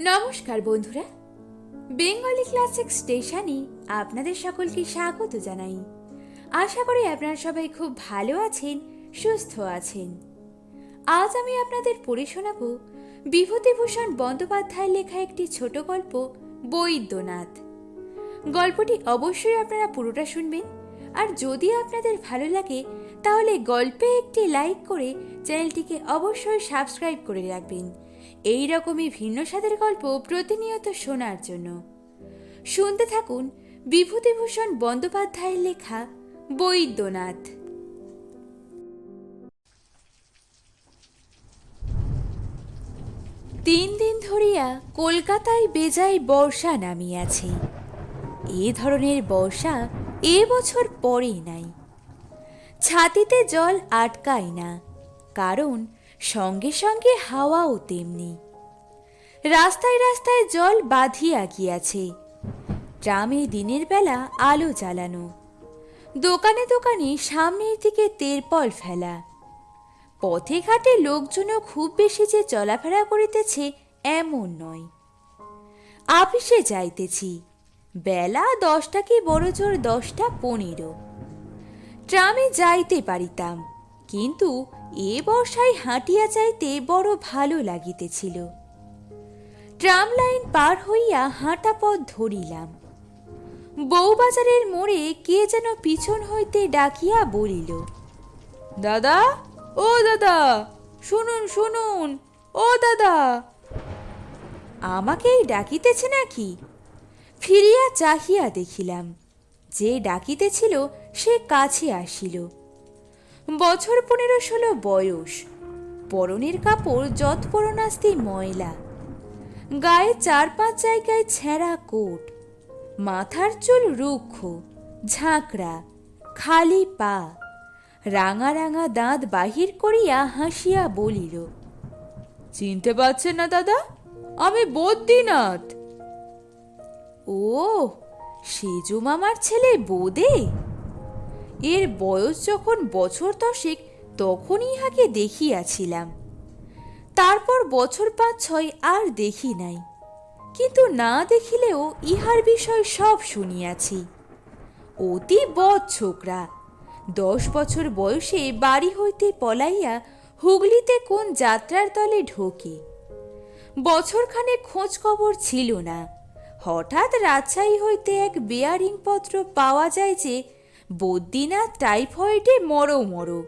নমস্কার বন্ধুরা। Bengali classic স্টেশনে আপনাদের সকলকে স্বাগত জানাই। আশা করি আপনারা সবাই খুব ভালো আছেন, সুস্থ আছেন। আজ আমি আপনাদের পড়ে শোনাব বিভূতিভূষণ বন্দ্যোপাধ্যায়ের লেখা একটি ছোট গল্প, বৈদ্যনাথ। গল্পটি অবশ্যই আপনারা পুরোটা শুনবেন, আর যদি আপনাদের ভালো লাগে, তাহলে গল্পে একটি লাইক করে চ্যানেলটিকে অবশ্যই সাবস্ক্রাইব করে রাখবেন। এই রকমই ভিন্ন স্বাদের গল্প প্রতিনিয়ত শোনার জন্য। শুনতে থাকুন বিভূতিভূষণ বন্দ্যোপাধ্যায়ের লেখা বৈদ্যনাথ। তিন দিন ধরিয়া কলকাতায় বেজায় বর্ষা নামিয়াছে। এ ধরনের বর্ষা এ বছর পরে নাই। ছাতিতে জল আটকায় না, কারণ সঙ্গে সঙ্গে হাওয়াও তেমনি। রাস্তায় রাস্তায় জল বাঁধিয়া গিয়াছে। ট্রামে দিনের বেলা আলো জ্বালানো। দোকানে দোকানে সামনের দিকে তেরপল ফেলা। পথে ঘাটে লোকজনও খুব বেশি যে চলাফেরা করিতেছে এমন নয়। আপিসে যাইতেছি। বেলা দশটা কি বড় জোর দশটা পনেরো। ট্রামে যাইতে পারিতাম, কিন্তু এ বর্ষায় হাঁটিয়া যাইতে বড় ভালো লাগিতেছিল। ট্রাম লাইন পার হইয়া হাঁটা পথ ধরিলাম। বউবাজারের মোড়ে কে যেন পিছন হইতে ডাকিয়া বলিল, দাদা, ও দাদা, শুনুন শুনুন, ও দাদা। আমাকেই ডাকিতেছে নাকি? ফিরিয়া চাহিয়া দেখিলাম, যে ডাকিতেছিল সে কাছে আসিল। বছর পনেরো ষোলো বয়স। পরনের কাপড় যৎপরণাস্তি ময়লা। গায়ে চার পাঁচ জায়গায় ছেঁড়া কোট। মাথার চুল রুক্ষ, ঝাঁকড়া, খালি পা। রাঙা রাঙা দাঁত বাহির করিয়া হাসিয়া বলিল, চিনতে পারছেন না দাদা? আমি বদ্রীনাথ। ও, সেজু মামার ছেলে বোদে? এর বয়স যখন বছর দশেক তখন ইহাকে দেখিয়াছিলাম। তারপর বছর পাঁচ ছয় আর দেখি নাই। কিন্তু না দেখিলেও ইহার বিষয় সব শুনিয়াছি। অতি বদ ছোকরা, দশ বছর বয়সে বাড়ি হইতে পলাইয়া হুগলিতে কোন যাত্রার দলে ঢোকে। বছরখানে খোঁজ খবর ছিল না। হঠাৎ রাজশাহী হইতে এক বেয়ারিং পত্র পাওয়া যায় যে বদ্রীনাথ টাইফয়েডে মরো মরো।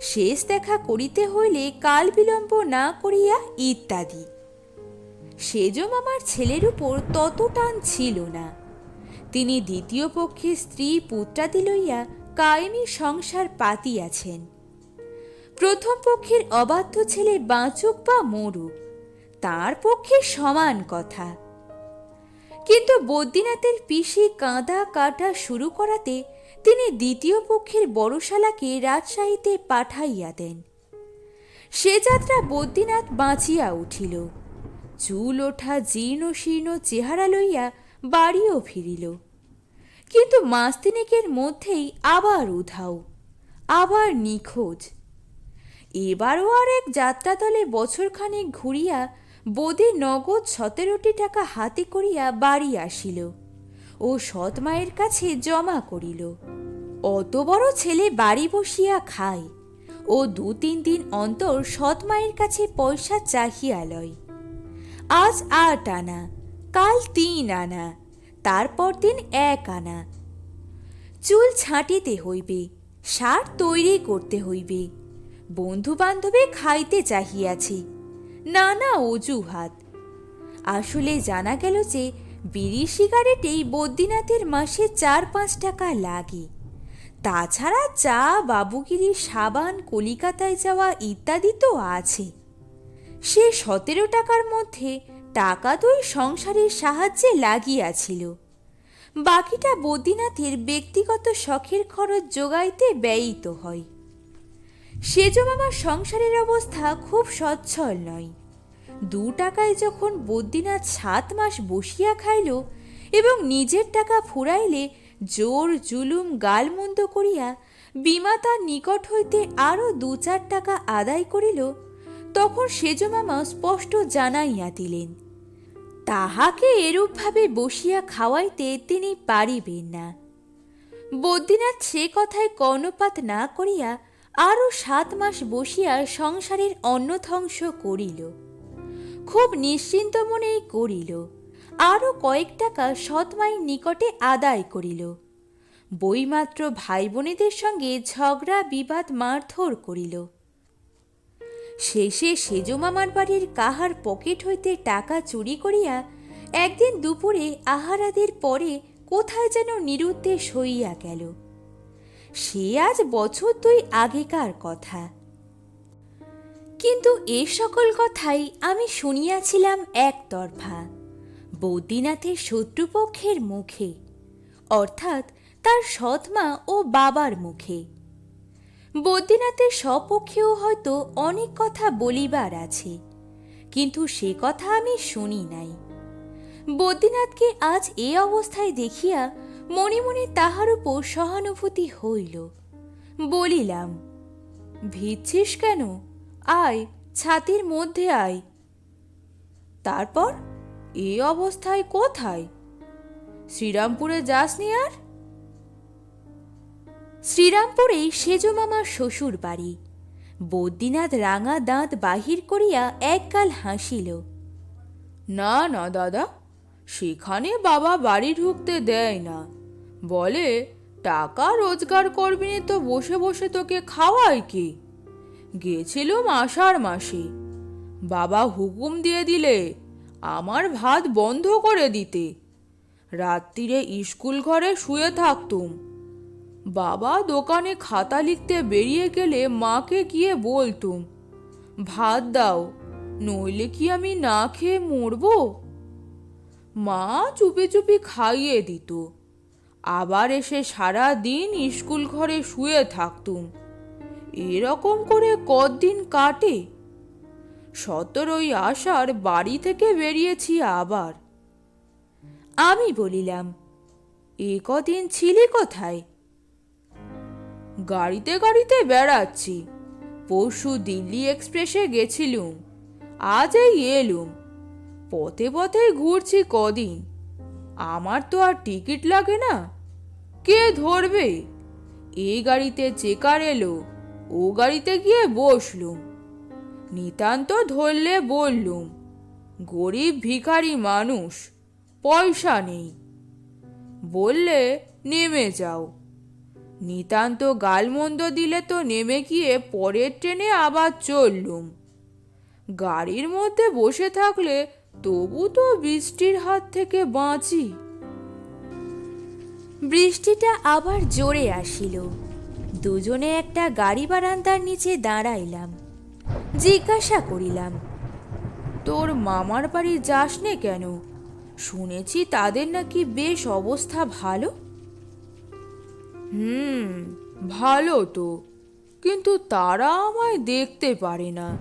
শেষ দেখা করিতে হইলে কাল বিলম্ব না করিয়া ইত্যাদি। সেজম আমার ছেলের উপর তত টান ছিল না। তিনি দ্বিতীয় পক্ষে স্ত্রী পুত্রাদি লইয়া কায়েমি সংসার পাতিয়াছেন। প্রথম পক্ষের অবাধ্য ছেলে বাঁচুক বা মরুক, তার পক্ষে সমান কথা। কিন্তু বদ্রীনাথের পিসি কাঁদা কাটা শুরু করাতে তিনি দ্বিতীয় পক্ষের বড়শালাকে রাজশাহীতে পাঠাইয়া দেন। সে যাত্রা বদ্রীনাথ বাঁচিয়া উঠিল। চুল ওঠা জীর্ণ শীর্ণ চেহারা লইয়া বাড়িও ফিরিল। কিন্তু মাস তিনেকের মধ্যেই আবার উধাও, আবার নিখোঁজ। এবারও আর এক যাত্রাদলে বছরখানেক ঘুরিয়া বোধে নগদ সতেরোটি টাকা হাতে করিয়া বাড়ি আসিল। ও সৎ মায়ের কাছে জমা করিল। অত বড় ছেলে বাড়ি বসিয়া খায়। ও দু তিন দিন অন্তর সৎ মায়ের কাছে পয়সা চাহিয়া লয়। আজ আট আনা, কাল তিন আনা, তারপর দিন এক আনা। চুল ছাঁটিতে হইবে, সার তৈরি করতে হইবে। বন্ধু বান্ধবে খাইতে চাহিয়াছি, নানা অজুহাত। আসলে জানা গেল যে বিড়ি সিগারেটেই বদ্রীনাথের মাসে চার পাঁচ টাকা লাগে। তাছাড়া চা বাবুগিরি সাবান, কলিকাতায় যাওয়া ইত্যাদি তো আছে। সে সতেরো টাকার মধ্যে টাকা দুই সংসারের সাহায্যে লাগিয়াছিল। বাকিটা বদ্রীনাথের ব্যক্তিগত শখের খরচ যোগাইতে ব্যয়িত হয়। সেজমামার সংসারের অবস্থা খুব সচ্ছল নয়। দু টাকায় যখন বদ্রীনাথ সাত মাস বসিয়া খাইল এবং নিজের টাকা ফুরাইলে জোর জুলুম গালমন্দ করিয়া বিমা তার নিকট হইতে আরও দু চার টাকা আদায় করিল, তখন সেজমামা স্পষ্ট জানাইয়া দিলেন, তাহাকে এরূপভাবে বসিয়া খাওয়াইতে তিনি পারিবেন না। বদ্রীনাথ সে কথায় কর্ণপাত না করিয়া আরও সাত মাস বসিয়া সংসারের অন্নধ্বংস করিল। খুব নিশ্চিন্ত মনেই করিল। আরও কয়েক টাকা সৎমায়ের নিকটে আদায় করিল। বইমাত্র ভাই বোনেদের সঙ্গে ঝগড়া, বিবাদ মারধর করিল। শেষে সেজো মামার বাড়ির কাহার পকেট হইতে টাকা চুরি করিয়া একদিন দুপুরে আহারাদের পরে কোথায় যেন নিরুদ্দেশ হইয়া গেল। সে আজ বছর দুই আগেকার কথা। কিন্তু এ সকল কথাই আমি শুনিয়াছিলাম একতরফা। বৌদ্রীনাথের শত্রুপক্ষের মুখে, অর্থাৎ তার সৎমা ও বাবার মুখে। বদ্রীনাথের সপক্ষেও হয়তো অনেক কথা বলিবার আছে, কিন্তু সে কথা আমি শুনি নাই। বদ্রীনাথকে আজ এ অবস্থায় দেখিয়া মনে মনে তাহার উপর সহানুভূতি হইল। বলিলাম, ভিজছিস কেন? আয়, ছাতির মধ্যে আয়। তারপর এ অবস্থায় কোথায়? শ্রীরামপুরে যাসনি আর? শ্রীরামপুরেই সেজো মামার শ্বশুর বাড়ি। বদ্রীনাথ রাঙা দাঁত বাহির করিয়া একগাল হাসিল। না না, দাদা, সেখানে বাবা বাড়ি ঢুকতে দেয় না। বলে, টাকা রোজগার করবিনি তো বসে বসে তোকে খাওয়ায় কে? গেছিলুম আষাঢ় মাসে। বাবা হুকুম দিয়ে দিলে, আমার ভাত বন্ধ করে দিতে। রাত্রিরে স্কুল ঘরে শুয়ে থাকতুম। বাবা দোকানে খাতা লিখতে বেরিয়ে গেলে মাকে গিয়ে বলতুম, ভাত দাও, নইলে কি আমি না খেয়ে মরবো? মা চুপি চুপি খাইয়ে দিত। আবার এসে সারা দিন স্কুল ঘরে শুয়ে থাকতুম। এরকম করে কদিন কাটে? সতেরোই আষাঢ় বাড়ি থেকে বেরিয়েছি আবার। আমি বলিলাম, এ কদিন ছিলি কোথায়? গাড়িতে গাড়িতে বেড়াচ্ছি। পরশু দিল্লি এক্সপ্রেসে গেছিলুম। আজ এই এলুম। পথে পথে ঘুরছি কদিন। আমার তো আর টিকিট লাগে না। কে ধরবে? এই গাড়িতে চেকার এলো। ও গাড়িতে গিয়ে বসলুম। নিতান্ত ধরলে বললুম, গরিব ভিখারি মানুষ, পয়সা নেই। বললে, নেমে যাও। নিতান্ত গালমন্দ দিলে তো নেমে গিয়ে পরের ট্রেনে আবার চললুম। গাড়ির মধ্যে বসে থাকলে তবু তো বৃষ্টির হাত থেকে বাঁচি। বৃষ্টিটা আবার জোরে আসিল। দুজনে একটা গাড়ি বারান্দার নিচে দাঁড়াইলাম। জিজ্ঞাসা করিলাম, তোর মামার বাড়ি যাস নে কেন? শুনেছি তাদের নাকি বেশ অবস্থা ভালো? হুম, ভালো তো, কিন্তু তারা আমায় দেখতে পারে না।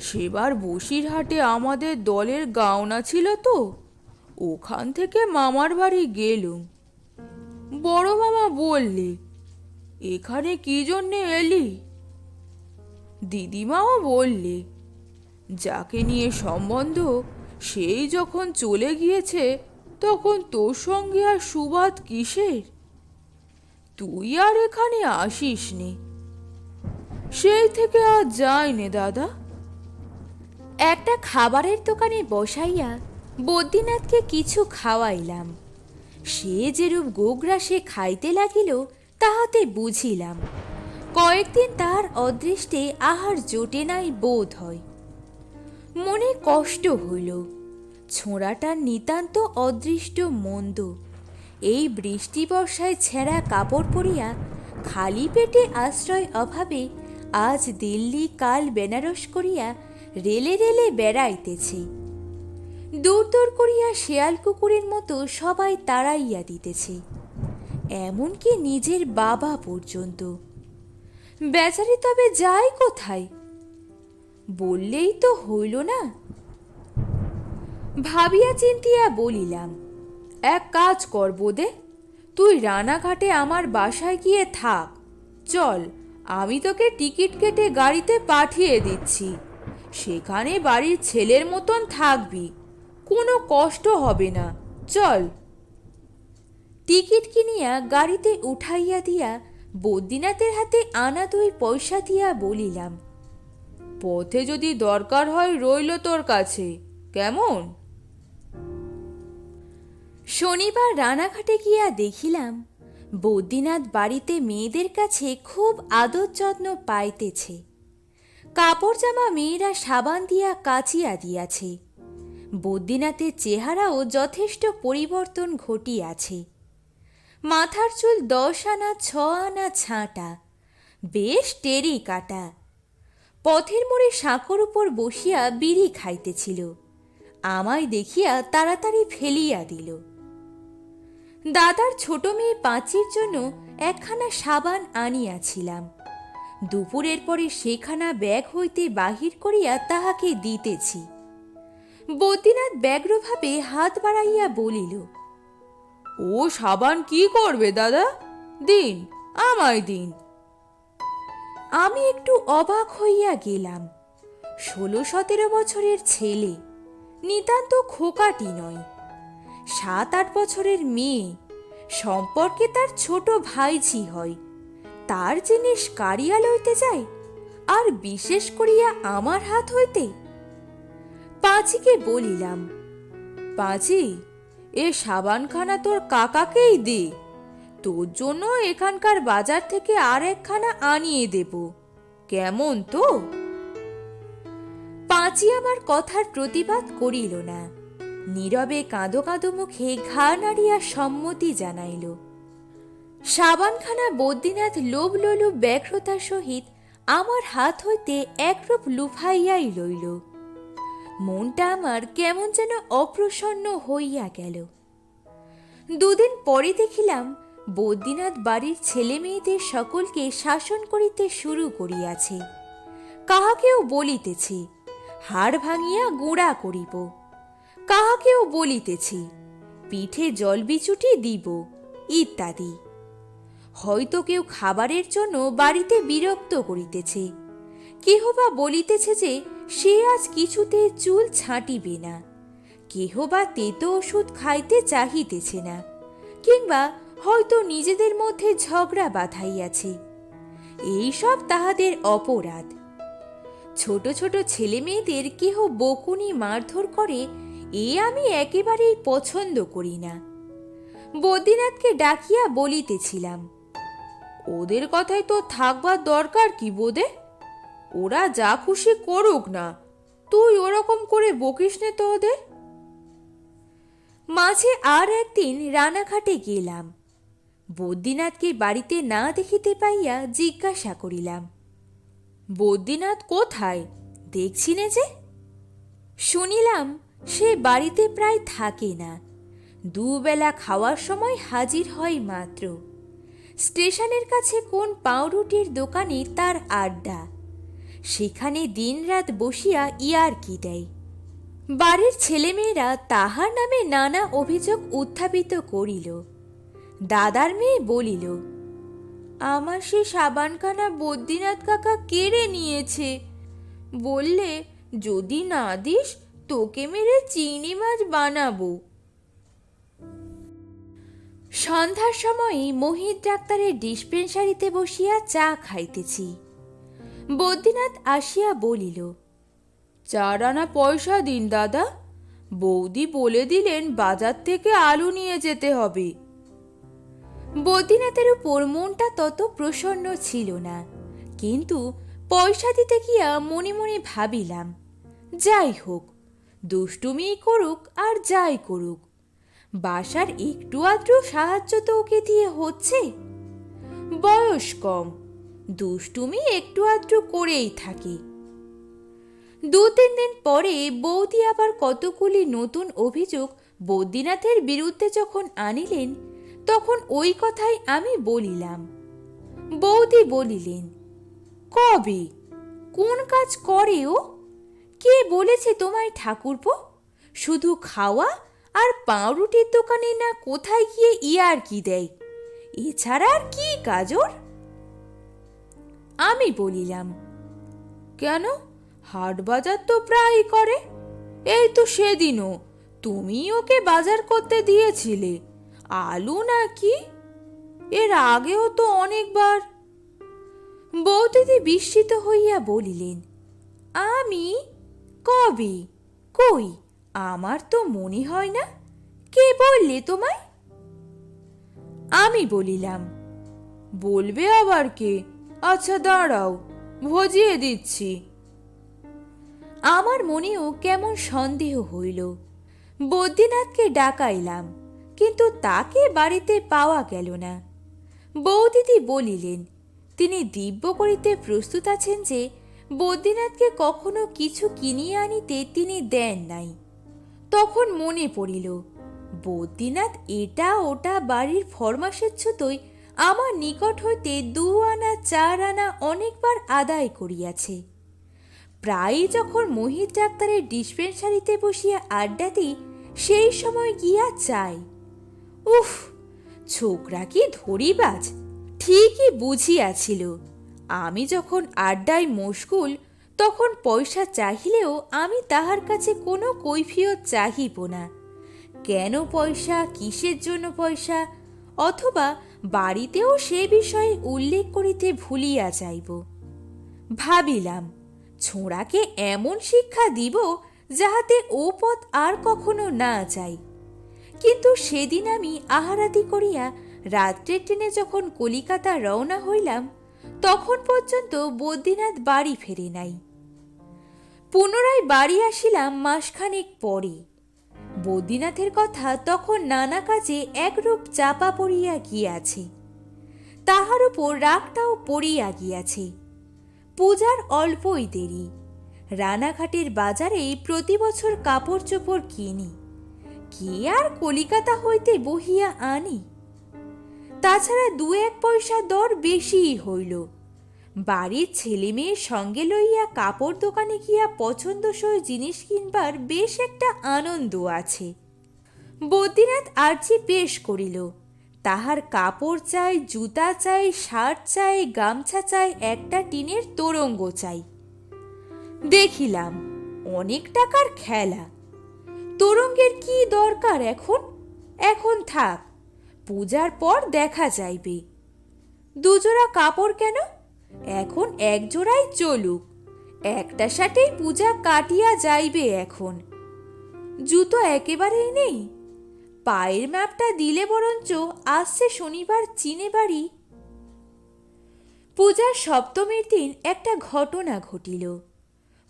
সেবার বসিরহাটে আমাদের দলের গাওনা ছিল তো, ওখান থেকে মামার বাড়ি গেলুম। বড় মামা বললে এখানে কি জন্যে এলি? দিদিমাও বললে, যাকে নিয়ে সম্বন্ধ, সেই যখন চলে গিয়েছে, তখন তোর সঙ্গে আর সুবাদ কিসের? তুই আর এখানে আসিস নি সেই থেকে আর যাই নে দাদা? একটা খাবারের দোকানে বসাইয়া বদ্রীনাথকে কিছু খাওয়াইলাম। সে যেরূপ গোগ্রাসে খাইতে লাগিল তাহাতে বুঝিলাম, কয়েকদিন তাহার অদৃষ্টে আহার জোটে নাই বোধ হয়। মনে কষ্ট হইল ছোঁড়াটার নিতান্ত অদৃষ্ট মন্দ। এই বৃষ্টি বর্ষায় ছেঁড়া কাপড় পরিয়া খালি পেটে আশ্রয় অভাবে আজ দিল্লি, কাল বেনারস করিয়া রেলে রেলে বেড়াইতেছে। দূর দূর করিয়া শেয়াল কুকুরের মতো সবাই তাড়াইয়া দিতেছে। এমনকি নিজের বাবা পর্যন্ত। বেচারি তবে যায় কোথায়? বললেই তো হইল না। ভাবিয়া চিন্তিয়া বলিলাম, এক কাজ কর বোদে, তুই রানাঘাটে আমার বাসায় গিয়ে থাক। চল, আমি তোকে টিকিট কেটে গাড়িতে পাঠিয়ে দিচ্ছি। সেখানে বাড়ির ছেলের মতন থাকবি। কোনো কষ্ট হবে না। চল। টিকিট কিনিয়া গাড়িতে উঠাইয়া দিয়া বদ্রীনাথের হাতে আনা দুই পয়সা দিয়া বলিলাম, পথে যদি দরকার হয় রইল তোর কাছে, কেমন? শনিবার রানাঘাটে গিয়া দেখিলাম, বদ্রীনাথ বাড়িতে মেয়েদের কাছে খুব আদর যত্ন পাইতেছে। কাপড় জামা মেয়েরা সাবান দিয়া কাচিয়া দিয়াছে। বদ্রীনাথের চেহারাও যথেষ্ট পরিবর্তন ঘটিয়াছে। মাথার চুল দশ আনা, ছ আনা, ছাঁটা। বেশ টেরি কাটা। পথের মোড়ে সাঁকর উপর বসিয়া বিড়ি খাইতেছিল। আমায় দেখিয়া তাড়াতাড়ি ফেলিয়া দিল। দাদার ছোট মেয়ে পাঁচির জন্য একখানা সাবান আনিয়াছিলাম। দুপুরের পরে সেখানা ব্যাগ হইতে বাহির করিয়া তাহাকে দিতেছি। বদ্রীনাথ ব্যগ্রভাবে হাত বাড়াইয়া বলিল ও সাবান কি করবে, দাদা? দিন, আমায় দিন। আমি একটু অবাক হইয়া গেলাম। ষোলো সতেরো বছরের ছেলে, নিতান্ত খোকাটি নয়। সাত আট বছরের মেয়ে, সম্পর্কে তার ছোট ভাইঝি হয়। তার জিনিস কারিয়া লইতে যায় আর বিশেষ করিয়া আমার হাত হইতে? পাঁচিকে বলিলাম, পাঁচি এ সাবানখানা তোর কাকাকেই দে। তোর জন্য এখানকার বাজার থেকে আর একখানা আনিয়ে দেব। কেমন তো? পাঁচি আমার কথার প্রতিবাদ করিল না। নীরবে কাঁদো কাঁদো মুখে ঘা নাড়িয়া সম্মতি জানাইল। সাবানখানা বদ্রীনাথ লোভ লোলুপ ব্যগ্রতার সহিত আমার হাত হইতে একরূপ লুফাইয়াই লইল। মনটা আমার কেমন যেন অপ্রসন্ন হইয়া গেল। দুদিন পরে দেখিলাম বদ্রীনাথ বাড়ির ছেলে মেয়েদের সকলকে শাসন করিতে শুরু করিয়াছে। কাহাকেও বলিতেছে, হাড় ভাঙিয়া গুঁড়া করিব। কাহাকেও বলিতেছি, পিঠে জল বিচুটি দিব, ইত্যাদি। হয়তো কেউ খাবারের জন্য বাড়িতে বিরক্ত করিতেছে। কেহ বা বলিতেছে যে সে আজ কিছুতে চুল ছাঁটিবে না। কেহ বা তেতো ওষুধ খাইতে চাহিতেছে না, কিংবা হয়তো নিজেদের মধ্যে ঝগড়া বাঁধাইয়াছে। এইসব তাহাদের অপরাধ। ছোট ছোট ছেলে মেয়েদের কেহ বকুনি মারধর করে, এ আমি একেবারেই পছন্দ করি না। বদ্রীনাথকে ডাকিয়া বলিতেছিলাম, ওদের কথায় তো থাকবার দরকার কি বোধে ওরা যা খুশি করুক না, তুই ওরকম করে বকিস নে তো ওদের। মাঝে আর একদিন রানাঘাটে গেলাম। বদ্রীনাথকে বাড়িতে না দেখিতে পাইয়া জিজ্ঞাসা করিলাম, বদ্রীনাথ কোথায়? দেখছি নে যে। শুনিলাম সে বাড়িতে প্রায় থাকে না। দুবেলা খাওয়ার সময় হাজির হয় মাত্র। স্টেশনের কাছে কোন পাউরুটির দোকানে তার আড্ডা। সেখানে দিনরাত বসিয়া ইয়ার কি দেয়? বাড়ির ছেলেমেয়েরা তাহার নামে নানা অভিযোগ উত্থাপিত করিল। দাদার মেয়ে বলিল, আমার সে সাবানখানা বদ্রীনাথ কাকা কেড়ে নিয়েছে। বললে, যদি না দিস, তোকে মেরে চিংড়ি মাছ বানাবো। সন্ধ্যার সময় মোহিত ডাক্তারের ডিসপেন্সারিতে বসিয়া চা খাইতেছি। বদ্রীনাথ আসিয়া বলিল চার আনা পয়সা দিন দাদা। বৌদি বলে দিলেন বাজার থেকে আলু নিয়ে যেতে হবে। বদ্রীনাথের উপর মনটা তত প্রসন্ন ছিল না, কিন্তু পয়সা দিতে গিয়া মনে মনে ভাবিলাম, যাই হোক, দুষ্টুমি করুক আর যাই করুক, বাসার একটু আধটু সাহায্য তো ওকে দিয়ে হচ্ছে। বয়স কম দুষ্টুমি একটু আধটু করেই থাকে। দু তিন দিন পরে বৌদি আবার কতগুলি নতুন অভিযোগ বদ্রীনাথের বিরুদ্ধে যখন আনিলেন, তখন ওই কথাই আমি বলিলাম। বৌদি বলিলেন, কবে? কোন কাজ করে ও? কে বলেছে তোমায় ঠাকুরপো? শুধু খাওয়া আর পাউরুটির দোকানে না কোথায় গিয়ে ইয়ার কি দেয়? এছাড়া আর কি কাজর আমি বলিলাম, কেন? হাট বাজার তো প্রায়ই করে। এই তো সেদিনও তুমি ওকে বাজার করতে দিয়েছিলে। আলু নাকি? এর আগেও তো অনেকবার। বৌদিদি বিস্মিত হইয়া বলিলেন, আমি? কবে? কই? আমার তো মনে হয় না। কে বললে তোমায়? আমি বলিলাম, বলবে আবার কে? আচ্ছা দাঁড়াও ভজিয়ে দিচ্ছি। আমার মনেও কেমন সন্দেহ হইল। বদ্রীনাথকে ডাকাইলাম, কিন্তু তাকে বাড়িতে পাওয়া গেল না। বৌদিদি বলিলেন, তিনি দিব্য করিতে প্রস্তুত আছেন যে, বদ্রীনাথকে কখনো কিছু কিনিয়ে আনিতে তিনি দেন নাই। তখন মনে পড়িল, বদ্রীনাথ এটা ওটা বাড়ির ফরমাসের ছুতোই আমার নিকট হইতে দু আনা, চার আনা অনেকবার আদায় করিয়াছে। প্রায়ই যখন মোহিত ডাক্তারের ডিসপেন্সারিতে বসিয়া আড্ডা দিই, সেই সময় গিয়া চাই। উফ, ছোকরা কি ধরিবাজ? ঠিকই বুঝিয়াছিল। আমি যখন আড্ডায় মশগুল, তখন পয়সা চাহিলেও আমি তাহার কাছে কোনো কৈফিয়ত চাহিব না। কেন পয়সা? কিসের জন্য পয়সা? অথবা বাড়িতেও সে বিষয়ে উল্লেখ করিতে ভুলিয়া যাইব। ভাবিলাম, ছোঁড়াকে এমন শিক্ষা দিব যাহাতে ও পথ আর কখনো না যাই কিন্তু সেদিন আমি আহারাদি করিয়া রাত্রের ট্রেনে যখন কলিকাতা রওনা হইলাম, তখন পর্যন্ত বদ্রীনাথ বাড়ি ফেরে নাই। পুনরায় বাড়ি আসিলাম মাসখানেক পরে। বদ্রীনাথের কথা তখন নানা কাজে একরূপ চাপা পড়িয়া গিয়াছে। তাহার উপর রাগটাও পড়িয়া গিয়াছে। পূজার অল্পই দেরি। রানাঘাটের বাজারেই প্রতি বছর কাপড় চোপড় কিনি। কে আর কলিকাতা হইতে বহিয়া আনি? তাছাড়া দু এক পয়সা দর বেশিই হইল। বাড়ির ছেলে মেয়ের সঙ্গে লইয়া কাপড় দোকানে গিয়া পছন্দসই জিনিস কিনবার বেশ একটা আনন্দ আছে। বদ্রীনাথ আর্জি পেশ করিল। তাহার কাপড় চাই, জুতা চাই, শার্ট চাই, গামছা চাই, একটা টিনের তোরঙ্গ চাই। দেখিলাম, অনেক টাকার খেলা। তোরঙ্গের কি দরকার এখন? এখন থাক, পূজার পর দেখা যাইবে। দুজোড়া কাপড় কেন? এখন এক জোড়াই চলুক। একটা সাথেই পূজা কাটিয়া যাইবে এখন। জুতো একেবারেই নেই। পায়ের ম্যাপটা দিলে বরঞ্চ আসছে শনিবার চিনে বাড়ি। পূজার সপ্তমীর দিন একটা ঘটনা ঘটিল।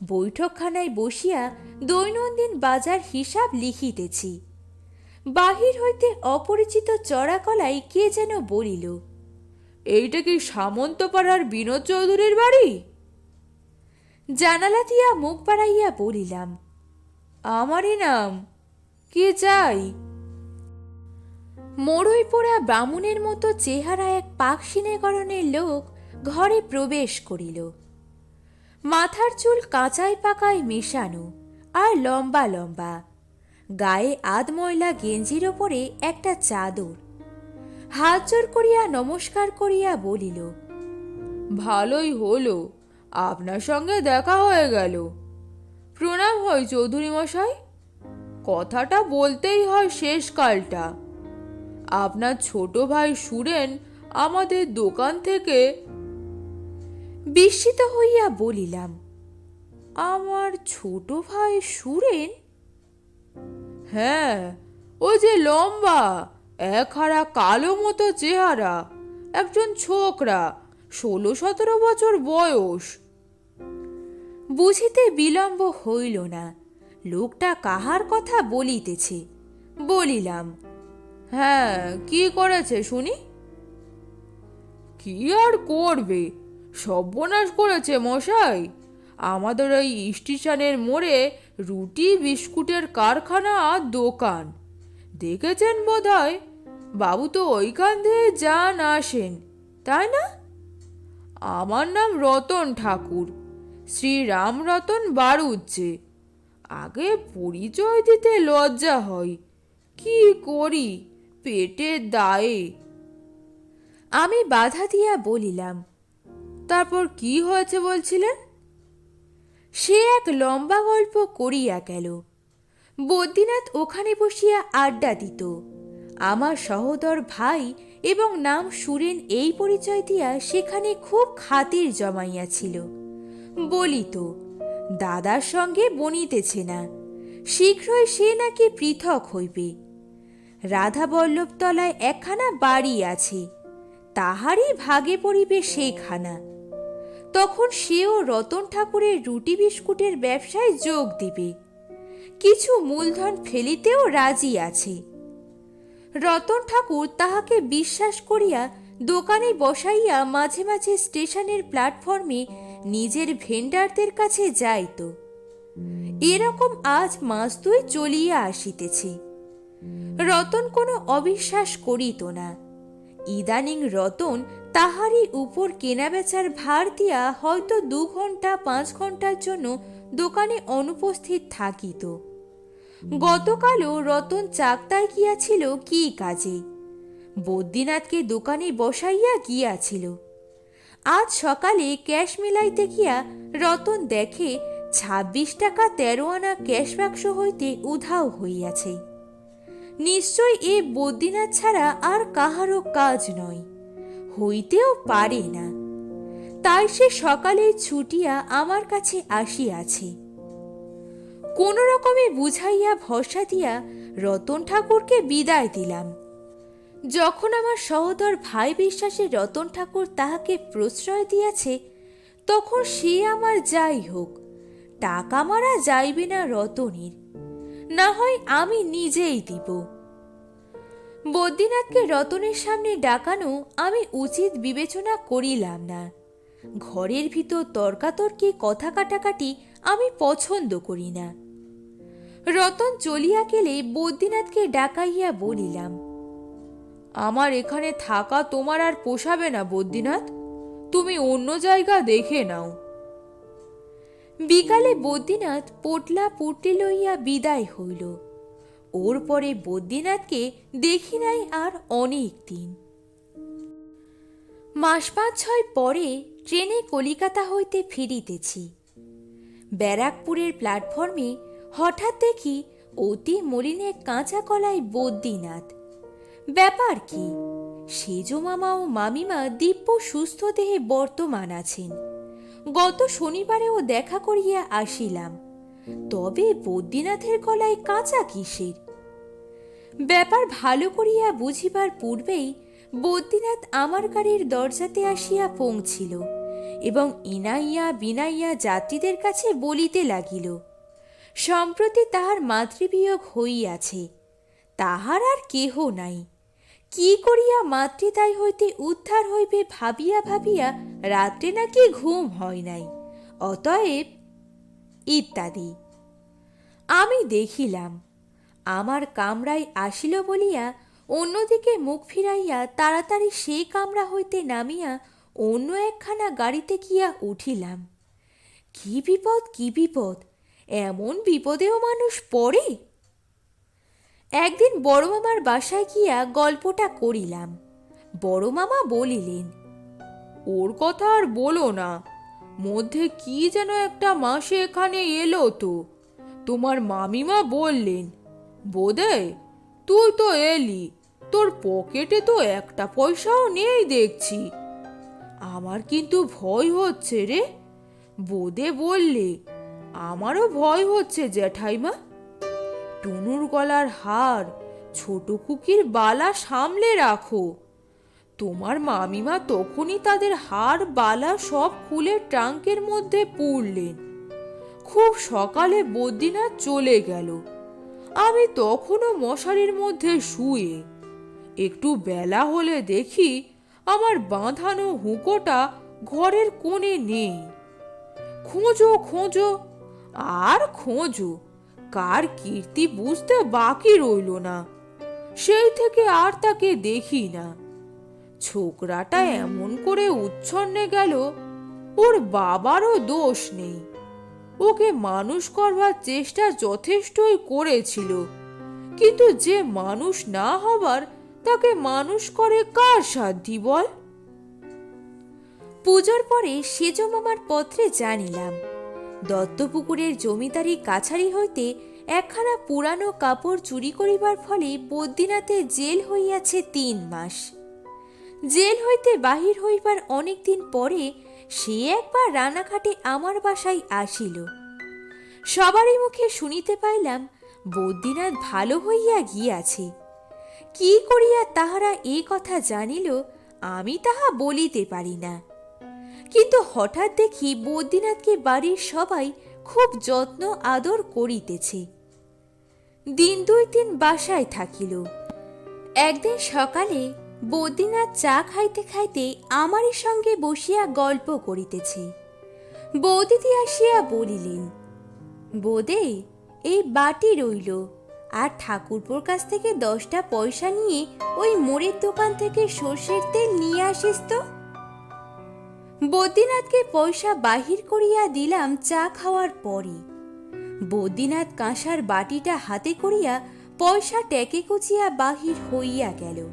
বৈঠকখানায় বসিয়া দৈনন্দিন বাজার হিসাব লিখিতেছি। বাহির হইতে অপরিচিত চড়াকলাই কে যেন বলিল এইটা কি সামন্তপাড়ার বিনোদ চৌধুরীর বাড়ি? জানালা দিয়া মুখ বাড়াইয়া বলিলাম, আমারই নাম, কে চাই? মরই পোড়া বামুনের মতো চেহারা এক পাকসিনেগরণের লোক ঘরে প্রবেশ করিল। মাথার চুল কাঁচায় পাকায় মেশানো আর লম্বা লম্বা। গায়ে আধময়লা গেঞ্জির ওপরে একটা চাদর। হাত জোর করিয়া নমস্কার করিয়া বলিল ভালোই হলো আপনার সঙ্গে দেখা হয়ে গেল। প্রণাম হয় চৌধুরী মশাই। কথাটা বলতেই হয় শেষকালটা আপনার ছোট ভাই সুরেন আমাদের দোকান থেকে বিস্মিত হইয়া বলিলাম আমার ছোট ভাই সুরেন? হ্যাঁ ও যে লম্বা একহারা কালো মতো চেহারা, একজন ছোকরা, ষোলো সতেরো বছর বয়স। বুঝিতে বিলম্ব হইল না, লোকটা কাহার কথা বলিতেছে, বলিলাম হ্যাঁ কি করেছে শুনি? কি আর করবে? সর্বনাশ করেছে মশাই। আমাদের ওই স্টেশনের মোড়ে রুটি, বিস্কুটের কারখানা আর দোকান। দেখেছেন বোধহয়? বাবু তো ওইখান দিয়ে যান আসেন, তাই না? আমার নাম রতন ঠাকুর, শ্রী রামরতন বাড়ুজ্জে আগে পরিচয় দিতে লজ্জা হয়, কি করি পেটের দায়ে? আমি বাধা দিয়া বলিলাম, তারপর কি হয়েছে বলছিলেন? সে এক লম্বা গল্প করিয়া গেল। বদ্রীনাথ ওখানে বসিয়া আড্ডা দিত। আমার সহোদর ভাই এবং নাম সুরেন এই পরিচয় দিয়া সেখানে খুব খাতির জমাইয়াছিল। বলিত, দাদার সঙ্গে বনিতেছে না, শীঘ্রই সে নাকি পৃথক হইবে। রাধা বল্লভতলায় একখানা বাড়ি আছে, তাহারই ভাগে পড়িবে সেইখানা। তখন সেও রতন ঠাকুরের রুটি বিস্কুটের ব্যবসায় যোগ দিবে। কিছু মূলধন ফেলিতেও রাজি আছে। রতন ঠাকুর তাহাকে বিশ্বাস করিয়া দোকানে বসাইয়া মাঝে মাঝে স্টেশনের প্ল্যাটফর্মে নিজের ভেন্ডারদের কাছে যাইত। এরকম আজ মাস দুই চলিয়া আসিতেছে। রতন কোনো অবিশ্বাস করিত না। ইদানিং রতন তাহারই উপর কেনাবেচার ভার দিয়া হয়তো দু ঘণ্টা পাঁচ ঘণ্টার জন্য দোকানে অনুপস্থিত থাকিত। গতকালও রতন চাকতায় গিয়াছিল কি কাজে? বদ্রীনাথকে দোকানে বসাইয়া গিয়াছিল। আজ সকালে ক্যাশ মেলাইতে গিয়া রতন দেখে ছাব্বিশ টাকা তেরো আনা ক্যাশ বাক্স হইতে উধাও হইয়াছে। নিশ্চয় এ বদ্রীনাথ ছাড়া আর কাহারও কাজ নয়, হইতেও পারে না। তাই সে সকালে ছুটিয়া আমার কাছে আসিয়াছে। কোন রকমে বুঝাইয়া ভরসা দিয়া রতন ঠাকুরকে বিদায় দিলাম। যখন আমার সহোদর ভাই বিশ্বাসে রতন ঠাকুর তাহাকে প্রশ্রয় দিয়াছে, তখন সে আমার যাই হোক, টাকা মারা যাইবে না রতনের, না হয় আমি নিজেই দিব। বদ্রীনাথকে রতনের সামনে ডাকানো আমি উচিত বিবেচনা করিলাম না। ঘরের ভিতর তর্কাতর্কি, কথা কাটাকাটি আমি পছন্দ করি না। রতন চলিয়া গেলে বদ্রীনাথকে ডাকাইয়া বলিলাম, আমার এখানে থাকা তোমার আর পোষাবে না বদ্রীনাথ, তুমি অন্য জায়গা দেখে নাও। বিকালে বদ্রীনাথ পোটলা পুটলি লইয়া বিদায় হইল। ওর পরে বদ্রীনাথকে দেখি নাই আর অনেক দিন। মাস পাঁচ ছয় পরে ট্রেনে কলিকাতা হইতে ফিরিতেছি। ব্যারাকপুরের প্ল্যাটফর্মে হঠাৎ দেখি অতি মলিনে কাঁচা কলায় বদ্রীনাথ। ব্যাপার কি? সেজ মামা ও মামিমা দিব্য সুস্থ দেহে বর্তমান আছেন। গত শনিবারেও দেখা করিয়া আসিলাম। তবে বদ্রীনাথের গলায় কাঁচা কিসের? ব্যাপার ভালো করিয়া বুঝিবার পূর্বেই বদ্রীনাথ আমার গাড়ির দরজাতে আসিয়া পৌঁছিল। এবং ইনাইয়া বিনাইয়া যাত্রীদের কাছে বলিতে লাগিল, সম্প্রতি তাহার মাতৃবিয়োগ হইয়াছে, তাহার আর কেহ নাই। কি করিয়া মাতৃদায় হইতে উদ্ধার হইবে ভাবিয়া ভাবিয়া রাত্রে নাকি ঘুম হয় নাই, অতএব ইত্যাদি। আমি দেখিলাম, আমার কামরায় আসিল বলিয়া অন্যদিকে মুখ ফিরাইয়া তাড়াতাড়ি সেই কামরা হইতে নামিয়া অন্য একখানা গাড়িতে গিয়া উঠিলাম। কি বিপদ কি বিপদ? এমন বিপদেও মানুষ পড়ে? একদিন বড় মামার বাসায় গিয়া গল্পটা করিলাম। বড় মামা বলিলেন, ওর কথা আর বলো না। মধ্যে কি যেন একটা মাসে এখানে এলো তো। তোমার মামিমা বললেন বোধে তুই তো এলি। তোর পকেটে তো একটা পয়সাও নেই দেখছি। আমার কিন্তু ভয় হচ্ছে রে। বোধে বললে, আমারও ভয় হচ্ছে জ্যাঠাইমা। টুনুর গলার হার, ছোট কুকির বালা সামলে রাখো। তোমার মামিমা তখনই তাদের হার, বালা সব খুলে ট্রাঙ্কের মধ্যে পুরলেন খুব সকালে বদ্রীনাথ চলে গেল। আমি তখনও মশারির মধ্যে শুয়ে, একটু বেলা হলে দেখি আমার বাঁধানো হুঁকোটা ঘরের কোণে নেই। খোঁজো খোঁজো, আর খোঁজো, কার কীর্তি বুঝতে বাকি রইল না। সেই থেকে আর তাকে দেখি না। ছোকরাটা এমন করে উচ্ছন্নে গেল, ওর বাবারও দোষ নেই। ওকে মানুষ করবার চেষ্টা যথেষ্টই করেছিল, কিন্তু যে মানুষ না হবার তাকে মানুষ করে কার সাধ্যি বল? পুজোর পরে সেজ মামার পত্রে জানিলাম, দত্তপুকুরের জমিদারি কাছারি হইতে একখানা পুরানো কাপড় চুরি করিবার ফলে বদ্রীনাথে জেল হইয়াছে তিন মাস। জেল হইতে বাহির হইবার অনেক দিন পরে সে একবার রানাঘাটে আমার বাসায় আসিল। সবারই মুখে শুনিতে পাইলাম, বদ্রীনাথ ভালো হইয়া গিয়াছে। কি করিয়া তাহারা এই কথা জানিল, আমি তাহা বলিতে পারি না। কিন্তু হঠাৎ দেখি বদ্রীনাথকে বাড়ির সবাই খুব যত্ন আদর করিতেছে। দিন দুই দিন বাসায় থাকিল। একদিন সকালে বদ্রীনাথ চা খাইতে খাইতে আমারই সঙ্গে বসিয়া গল্প করিতেছে। বৌদিদি আসিয়া বলিলেন, বোদে, এই বাটি রইল আর ঠাকুরপুর কাছ থেকে দশটা পয়সা নিয়ে ওই মোড়ের দোকান থেকে সর্ষের তেল নিয়ে আসিস তো। বদ্রীনাথকে পয়সা বাহির করিয়া দিলাম চা খাওয়ার পরে বদ্রীনাথ কাঁসার বাটিটা হাতে করিয়া পয়সা ট্যাকে কুচিয়া বাহির হইয়া গেল।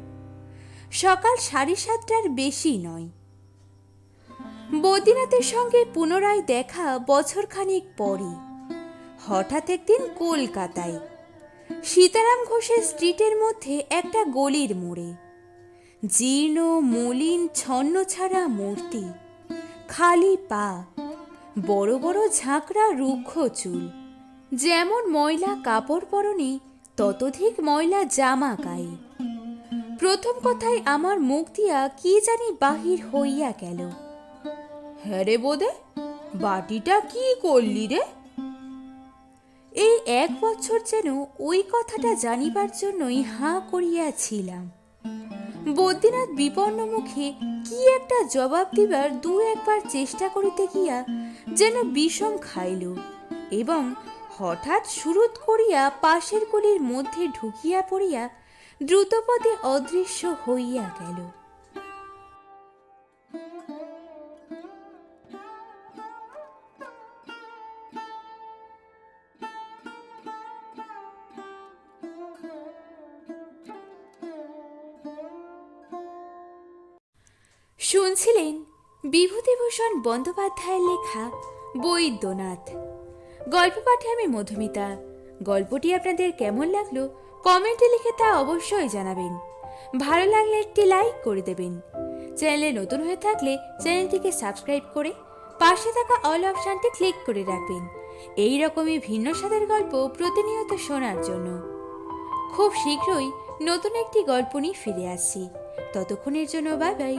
সকাল সাড়ে সাতটার বেশি নয়। বদ্রীনাথের সঙ্গে পুনরায় দেখা বছরখানেক পরে হঠাৎ একদিন কলকাতায় সীতারাম ঘোষের স্ট্রিটের মধ্যে একটা গলির মোড়ে। জীর্ণ, মলিন, ছন্ন ছাড়া মূর্তি। খালি পা। বড় বড় ঝাঁকড়া রুক্ষ চুল। যেমন ময়লা কাপড় পরনে, ততোধিক ময়লা জামা গায়ে। প্রথম কথায় আমার মুখ দিয়া কি জানি বাহির হইয়া গেল। হ্যাঁ রে বোধে বাটিটা কি করলি রে? এই এক বছর যেন ওই কথাটা জানিবার জন্যই হাঁ করিয়াছিলাম। বদ্রীনাথ বিপন্ন মুখে কি একটা জবাব দিবার দু একবার চেষ্টা করিতে গিয়া যেন বিষম খাইল এবং হঠাৎ সুরুত করিয়া পাশের গলির মধ্যে ঢুকিয়া পড়িয়া দ্রুতপদে অদৃশ্য হইয়া গেল। শুনছিলেন বিভূতিভূষণ বন্দ্যোপাধ্যায়ের লেখা বৈদ্যনাথ গল্প পাঠে আমি মধুমিতা। গল্পটি আপনাদের কেমন লাগল কমেন্টে লিখে তা অবশ্যই জানাবেন। ভালো লাগলে একটি লাইক করে দেবেন। চ্যানেলে নতুন হয়ে থাকলে চ্যানেলটিকে সাবস্ক্রাইব করে পাশে থাকা অল অপশানটি ক্লিক করে রাখবেন। এই রকমই ভিন্ন স্বাদের গল্প প্রতিনিয়ত শোনার জন্য। খুব শীঘ্রই নতুন একটি গল্প নিয়ে ফিরে আসছি। ততক্ষণের জন্য বাই বাই।